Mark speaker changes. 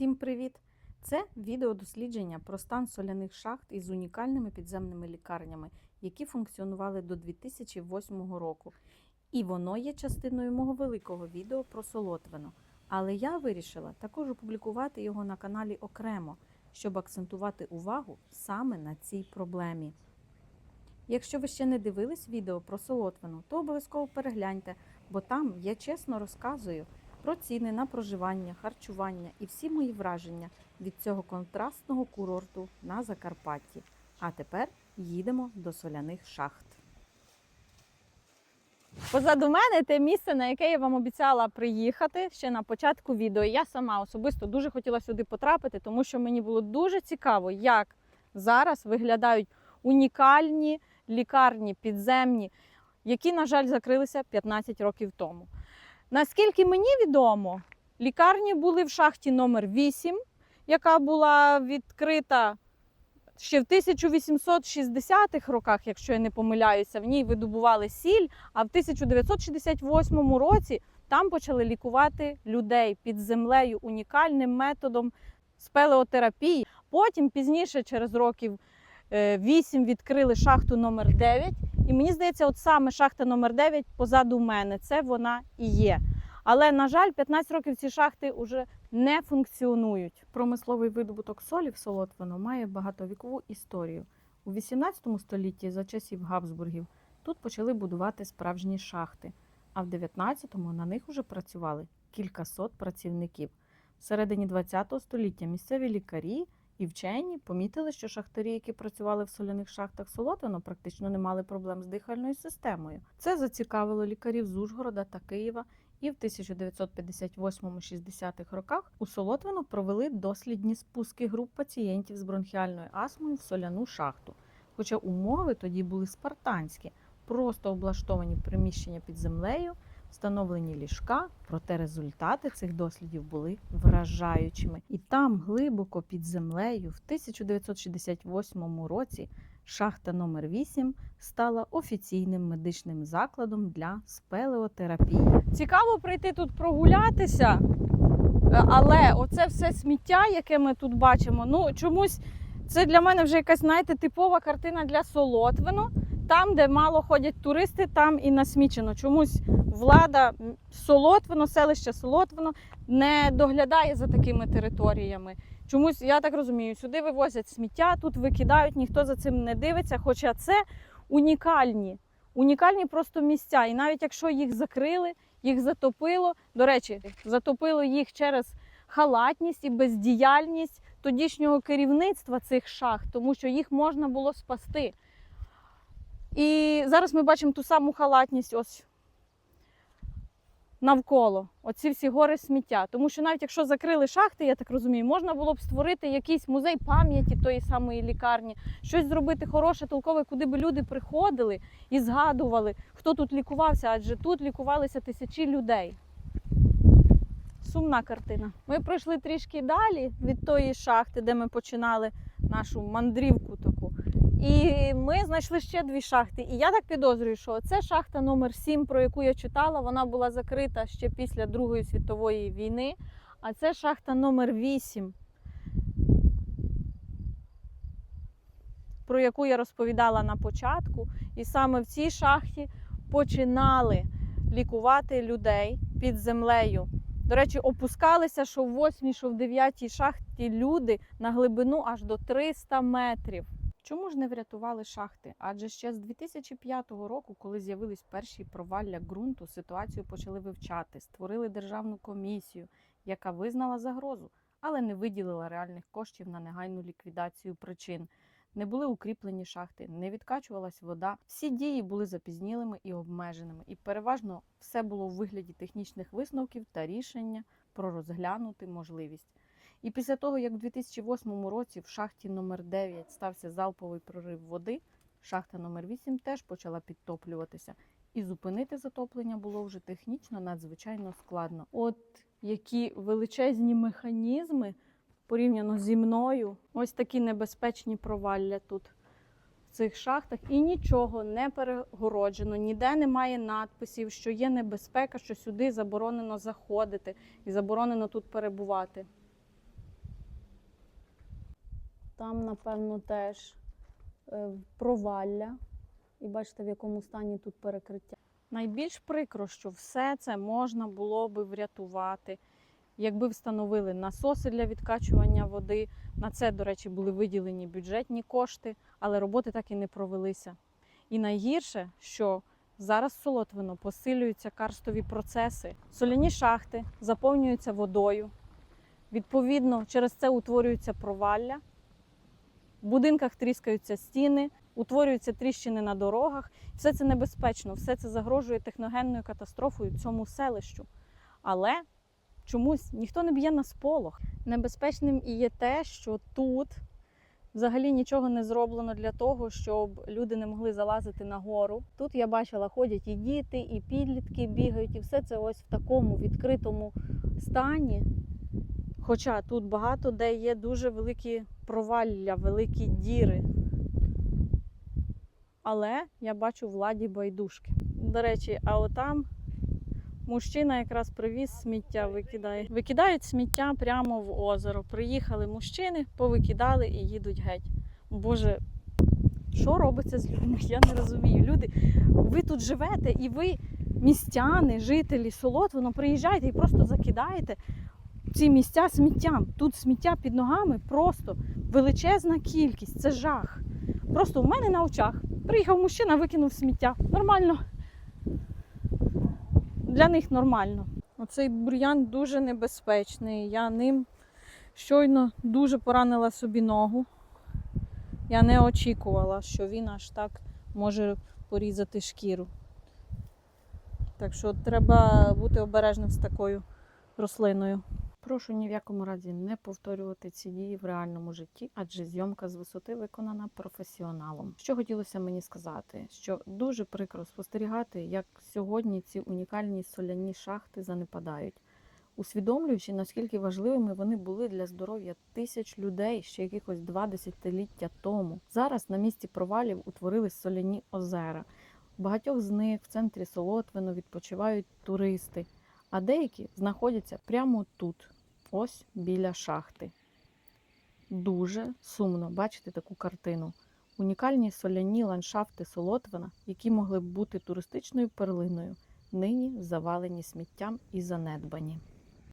Speaker 1: Всім привіт! Це відеодослідження про стан соляних шахт із унікальними підземними лікарнями, які функціонували до 2008 року. І воно є частиною мого великого відео про Солотвино. Але я вирішила також опублікувати його на каналі окремо, щоб акцентувати увагу саме на цій проблемі. Якщо ви ще не дивились відео про Солотвино, то обов'язково перегляньте, бо там я чесно розказую про ціни на проживання, харчування і всі мої враження від цього контрастного курорту на Закарпатті. А тепер їдемо до соляних шахт.
Speaker 2: Позаду мене те місце, на яке я вам обіцяла приїхати ще на початку відео. Я сама особисто дуже хотіла сюди потрапити, тому що мені було дуже цікаво, як зараз виглядають унікальні лікарні підземні, які, на жаль, закрилися 15 років тому. Наскільки мені відомо, лікарні були в шахті номер 8 яка була відкрита ще в 1860-х роках, якщо я не помиляюся, в ній видобували сіль, а в 1968 році там почали лікувати людей під землею унікальним методом спелеотерапії. Потім пізніше, через років 8, відкрили шахту номер 9 І мені здається, от саме шахта номер 9 позаду мене, це вона і є. Але, на жаль, 15 років ці шахти вже не функціонують.
Speaker 1: Промисловий видобуток солі в Солотвино має багатовікову історію. У 18 столітті за часів Габсбургів тут почали будувати справжні шахти, а в 19-му на них уже працювали кількасот працівників. В середині 20 століття місцеві лікарі і вчені помітили, що шахтарі, які працювали в соляних шахтах Солотвино, практично не мали проблем з дихальною системою. Це зацікавило лікарів з Ужгорода та Києва, і в 1958-60-х роках у Солотвино провели дослідні спуски груп пацієнтів з бронхіальною астмою в соляну шахту. Хоча умови тоді були спартанські, просто облаштовані приміщення під землею, встановлені ліжка, проте результати цих дослідів були вражаючими. І там, глибоко під землею, в 1968 році шахта номер 8 стала офіційним медичним закладом для спелеотерапії.
Speaker 2: Цікаво прийти тут прогулятися, е, але оце все сміття, яке ми тут бачимо, ну чомусь це для мене вже якась, знаєте, типова картина для Солотвино. Там, де мало ходять туристи, там і насмічено. Чомусь влада Солотвино, селище Солотвино не доглядає за такими територіями. Чомусь, я так розумію, сюди вивозять сміття, тут викидають, ніхто за цим не дивиться. Хоча це унікальні, унікальні просто місця. І навіть якщо їх закрили, їх затопило. До речі, затопило їх через халатність і бездіяльність тодішнього керівництва цих шахт, тому що їх можна було спасти. І зараз ми бачимо ту саму халатність ось навколо. Оці всі гори сміття. Тому що навіть якщо закрили шахти, я так розумію, можна було б створити якийсь музей пам'яті тої самої лікарні, щось зробити хороше, толкове, куди би люди приходили і згадували, хто тут лікувався, адже тут лікувалися тисячі людей. Сумна картина. Ми пройшли трішки далі від тої шахти, де ми починали нашу мандрівку. І ми знайшли ще дві шахти. І я так підозрюю, що це шахта номер 7, про яку я читала, вона була закрита ще після Другої світової війни. А це шахта номер 8, про яку я розповідала на початку. І саме в цій шахті починали лікувати людей під землею. До речі, опускалися, що в 8, що в 9 шахті люди на глибину аж до 300 метрів.
Speaker 1: Чому ж не врятували шахти? Адже ще з 2005 року, коли з'явились перші провалля ґрунту, ситуацію почали вивчати, створили державну комісію, яка визнала загрозу, але не виділила реальних коштів на негайну ліквідацію причин. Не були укріплені шахти, не відкачувалась вода. Всі дії були запізнілими і обмеженими, і переважно все було у вигляді технічних висновків та рішення про розглянути можливість. І після того, як в 2008 році в шахті номер 9 стався залповий прорив води, шахта номер 8 теж почала підтоплюватися. І зупинити затоплення було вже технічно надзвичайно складно.
Speaker 2: От які величезні механізми порівняно зі мною, ось такі небезпечні провалля тут в цих шахтах, і нічого не перегороджено, ніде немає надписів, що є небезпека, що сюди заборонено заходити і заборонено тут перебувати. Там, напевно, теж е, провалля. І бачите, в якому стані тут перекриття. Найбільш прикро, що все це можна було би врятувати, якби встановили насоси для відкачування води. На це, до речі, були виділені бюджетні кошти, але роботи так і не провелися. І найгірше, що зараз Солотвино посилюються карстові процеси, соляні шахти заповнюються водою. Відповідно, через це утворюються провалля, в будинках тріскаються стіни, утворюються тріщини на дорогах. Все це небезпечно, все це загрожує техногенною катастрофою цьому селищу. Але чомусь ніхто не б'є на сполох. Небезпечним і є те, що тут взагалі нічого не зроблено для того, щоб люди не могли залазити на гору. Тут я бачила, ходять і діти, і підлітки бігають, і все це ось в такому відкритому стані. Хоча тут багато де є дуже великі провалля, великі діри. Але я бачу владі байдужки. До речі, а отам мужчина якраз привіз сміття, викидає. Викидають сміття прямо в озеро. Приїхали мужчини, повикидали і їдуть геть. Боже, що робиться з людьми? Я не розумію. Люди, ви тут живете і ви містяни, жителі Солотвино, приїжджаєте і просто закидаєте ці місця сміттям. Тут сміття під ногами просто величезна кількість. Це жах. Просто у мене на очах приїхав мужчина, викинув сміття. Нормально. Для них нормально. Оцей бур'ян дуже небезпечний. Я ним щойно дуже поранила собі ногу. Я не очікувала, що він аж так може порізати шкіру. Так що треба бути обережним з такою рослиною.
Speaker 1: Прошу ні в якому разі не повторювати ці дії в реальному житті, адже зйомка з висоти виконана професіоналом. Що хотілося мені сказати, що дуже прикро спостерігати, як сьогодні ці унікальні соляні шахти занепадають, усвідомлюючи, наскільки важливими вони були для здоров'я тисяч людей ще якихось два десятиліття тому. Зараз на місці провалів утворились соляні озера. Багатьох з них в центрі Солотвино відпочивають туристи а деякі знаходяться прямо тут, ось біля шахти. Дуже сумно бачити таку картину. Унікальні соляні ландшафти Солотвина, які могли б бути туристичною перлиною, нині завалені сміттям і занедбані.